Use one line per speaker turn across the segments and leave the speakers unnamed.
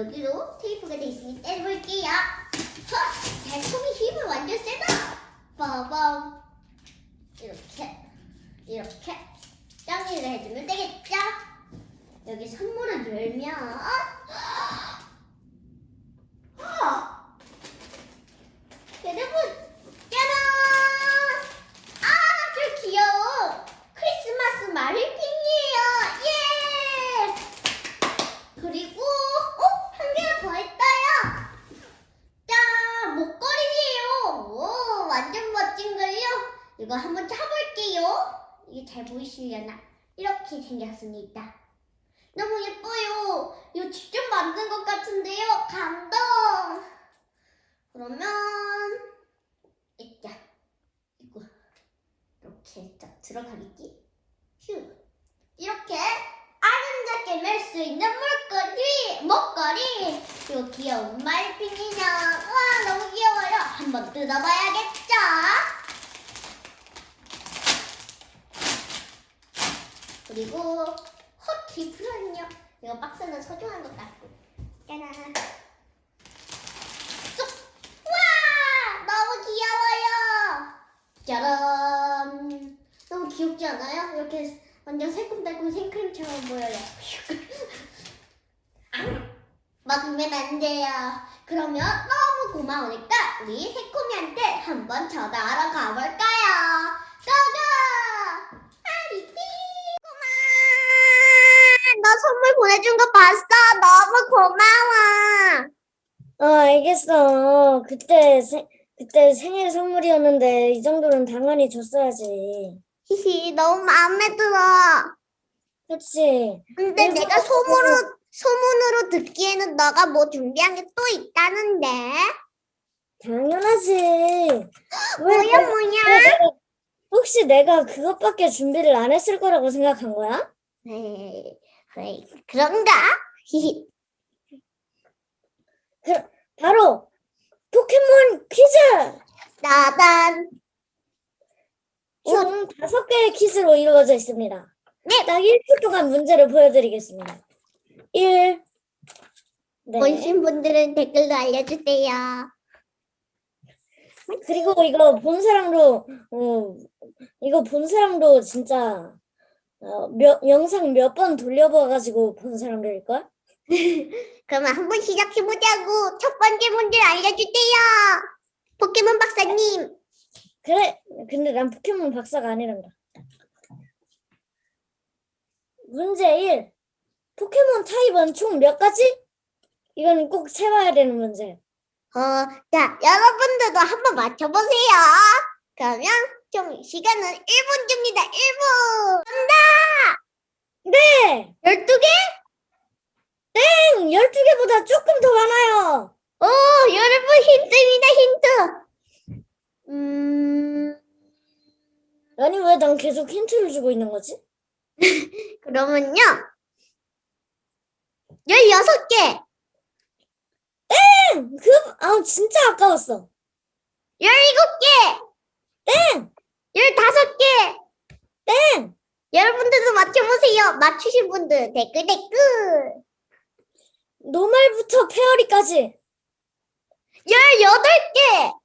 여기로 테이프가 돼 있으니 떼볼게요. 헉! 달콤이 힘을 완전 세다! 빠밤! 이렇게, 이렇게 정리를 해주면 되겠죠? 여기 선물을 열면, 헉! 여러분, 짜란! 아주 귀여운 크리스마스 마리핑이에요. 예! 그리고 어? 한 개가 더 있어요. 짠! 목걸이에요. 오, 완전 멋진걸요? 이거 한번 차볼게요. 이게 잘 보이시려나? 이렇게 생겼습니다. 너무 예뻐요. 이거 직접 만든 것 같은데요. 감동! 그러면 일단 이거 이렇게 딱 들어가겠지? 휴 이렇게 아름답게 멜 수 있는 물거리 목걸이 그리고 귀여운 인형 와 너무 귀여워요 한번 뜯어봐야겠죠? 그리고 헛 디프런요 이거 박스는 소중한 것 같고 짜란 쏙! 와! 너무 귀여워요! 짜란! 너무 귀엽지 않아요? 이렇게 완전 새콤달콤 생크림처럼 보여요. 아, 먹으면 안 돼요. 그러면 너무 고마우니까 우리 새콤이한테 한번 전화하러 가볼까요? 고고! 선물 보내준 거 봤어? 너무 고마워!
어, 알겠어. 그때 생, 그때 생일 선물이었는데 이 정도는 당연히 줬어야지.
히히, 너무 마음에 들어.
그치?
근데 내가 소문으로, 소문으로 듣기에는 너가 뭐 준비한 게 또 있다는데?
당연하지. 왜
뭐야, 뭐야?
왜 내가- 혹시 내가 그것밖에 준비를 안 했을 거라고 생각한 거야?
에이, 에이, 그런가?
바로 포켓몬 퀴즈!
나단.
총 다섯 개의 퀴즈로 이루어져 있습니다.
네.
딱 1분 동안 문제를 보여드리겠습니다. 1. 네.
보신 분들은 댓글로 알려주세요.
그리고 이거 본 사람도 어 이거 본 사람도 진짜 어, 몇, 영상 몇 번 돌려봐가지고 본 사람들일 걸?
그러면 한번 시작해보자고. 첫 번째 문제 알려주세요. 포켓몬 박사님.
그래. 근데 난 포켓몬 박사가 아니란다. 문제 1. 포켓몬 타입은 총 몇 가지? 이건 꼭 세봐야 되는 문제.
어, 자, 여러분들도 한번 맞춰보세요. 그러면 총 시간은 1분 줍니다. 1분.
네!
12개?
땡! 12개보다 조금 더 많아요.
오, 여러분 힌트입니다, 힌트. 음,
아니 왜 난 계속 힌트를 주고 있는 거지?
그러면요. 16개,
땡! 그, 아 진짜 아까웠어.
17개,
땡!
15개.
땡!
여러분들도 맞춰보세요. 맞추신 분들 댓글 댓글.
노말부터 페어리까지.
18개.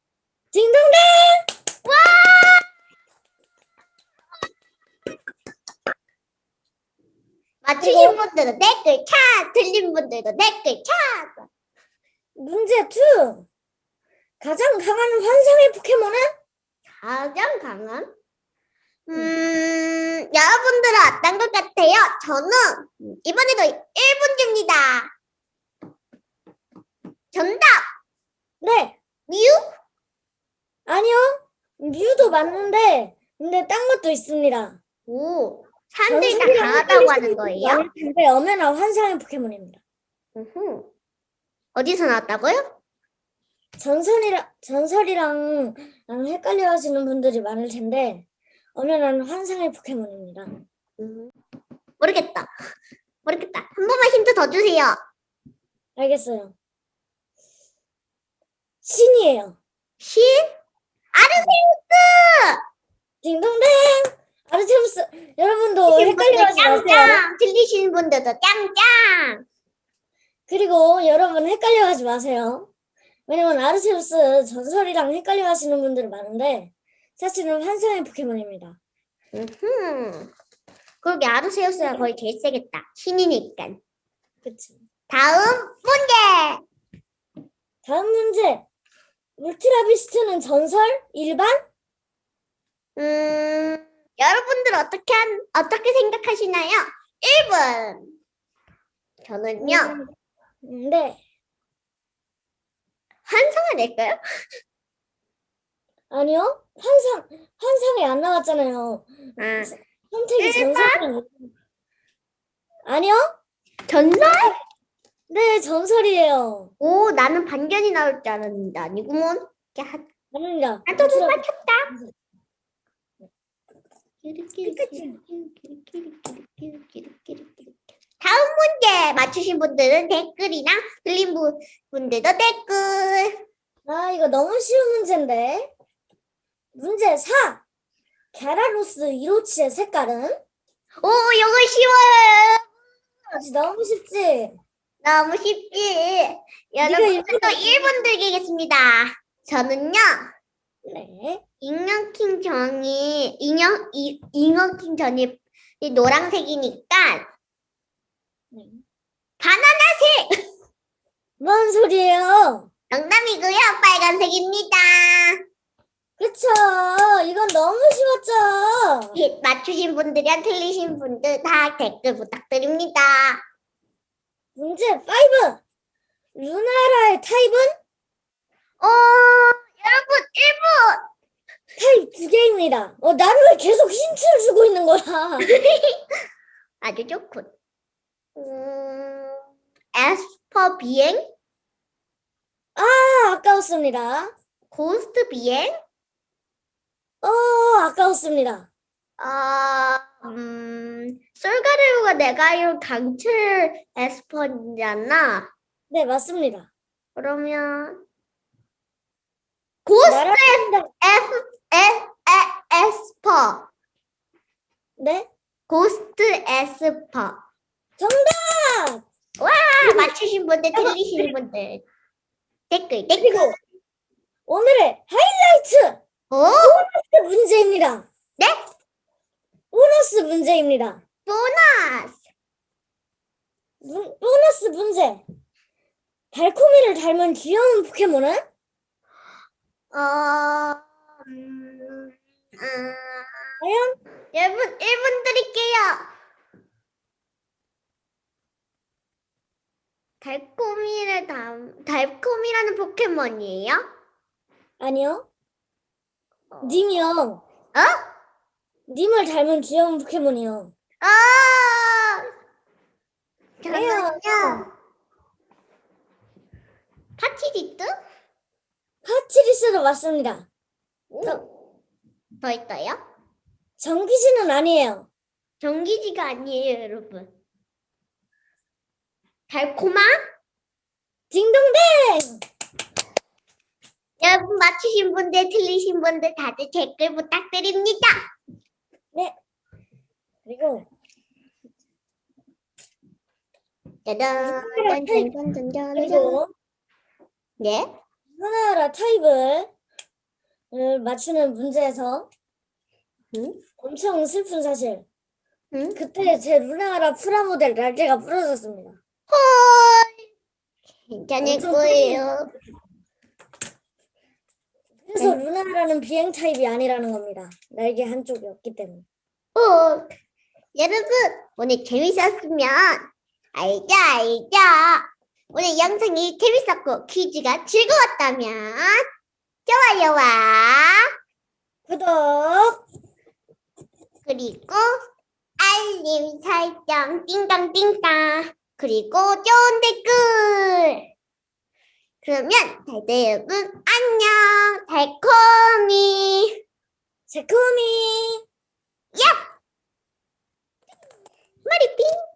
딩동댕!
맞추신 분들은 댓글 차. 틀린 분들도 댓글 차.
문제 2. 가장 강한 환상의 포켓몬은?
가장 강한? 음, 여러분들은 어떤 것 같아요? 저는 이번에도 1분 줍니다. 정답!
네.
뮤?
아니요. 뮤도 맞는데, 근데 딴 것도 있습니다.
오, 사람들이 다 강하다고 하는 거예요?
많은데 엄연한 환상의 포켓몬입니다.
우후. 어디서 나왔다고요?
전설이랑, 전설이랑 헷갈려 하시는 분들이 많을 텐데 오늘은 환상의 포켓몬입니다.
음. 모르겠다. 모르겠다. 한 번만 힌트 더 주세요.
알겠어요. 신이에요.
신? 아르세우스!
딩동댕!
아르테우스 여러분도 헷갈려 하지 마세요. 들리시는 분들도 짱짱!
그리고 여러분 헷갈려 하지 마세요. 왜냐면 아르세우스 전설이랑 헷갈려 하시는 분들이 많은데 사실은 환상의 포켓몬입니다.
음. 그러게 아르세우스가 거의 제일 세겠다. 신이니까.
그치?
다음 문제!
다음 문제. 울트라비스트는 전설? 일반?
음, 여러분들 어떻게 한, 어떻게 생각하시나요? 1번. 저는요,
음, 네.
환상을 낼까요?
아니요. 환상 환상이 안 나왔잖아요.
아,
선택이
일반?
전설이 아니요?
전설?
네, 전설이에요.
오, 나는 반전이 나올 줄 알았는데 아니구먼.
아닙니다.
나도 못 맞췄다. 다음 맞추신 분들은 댓글이랑 틀린 분- 분들도 댓글.
아, 이거 너무 쉬운 문제인데. 문제 4. 갸라로스 이로치의 색깔은?
오, 이거 쉬워요.
그치, 너무 쉽지?
너무 쉽지.
네가
여러분들도 1분 드리겠습니다. 저는요,
네.
잉여킹 전이, 잉여, 이- 잉여킹 전이 이 노란색이니까,
네.
바나나색!
뭔 소리예요?
농담이고요, 빨간색입니다.
그쵸? 이건 너무 쉬웠죠?
예, 맞추신 분들이랑 틀리신 분들 다 댓글 부탁드립니다.
문제 5. 루나라의 타입은?
어, 여러분, 1분!
타입 두 개입니다. 어, 나는 왜 계속 힌트를 주고 있는 거야?
아주 좋군. 음, 에스퍼 비행?
아, 아까웠습니다.
고스트 비행?
어, 아까웠습니다.
아, 음, 솔가레오가 내가 알기로 강철 에스퍼잖아.
네, 맞습니다.
그러면, 고스트
나라
에스, 에, 에, 에스퍼.
네?
고스트 에스퍼.
정답!
와, 맞추신 분들, 틀리신 분들. 댓글, 댓글.
그리고 오늘의 하이라이트
오,
문제입니다.
네?
보너스 문제입니다.
보너스.
문- 보너스 문제. 달콤이를 닮은 귀여운 포켓몬은?
어, 음, 음,
과연?
여러분, 1분 드릴게요. 달콤이를 담, 포켓몬이에요?
아니요.
어.
님이요.
어?
님을 닮은 귀여운 포켓몬이요.
아!
왜요?
저는요. 파티리스?
파치리스도 맞습니다.
오. 더 있어요?
정기지는 아니에요.
정기지가 아니에요, 여러분. 달콤아?
딩동댕!
여러분 맞추신 분들, 틀리신 분들 다들 댓글 부탁드립니다.
그리고
짜잔, 짠, 짠, 짠, 짠, 짠.
그리고
네?
하나하나 타입을 을 맞추는 문제에서
응?
엄청 슬픈 사실.
응?
그때 제 루나라 프라모델 날개가 부러졌습니다.
헐. 괜찮을
엄청
거예요.
그래서 루나라는 비행 타입이 아니라는 겁니다. 날개 한쪽이 없기 때문에.
어. 여러분, 오늘 재밌었으면 알죠, 알죠? 오늘 영상이 재밌었고 퀴즈가 즐거웠다면 좋아요와
구독!
그리고 알림 설정 띵동띵동 그리고 좋은 댓글 그러면 달달 여러분 안녕. 달콤이.
달콤이.
얍! 머리핀.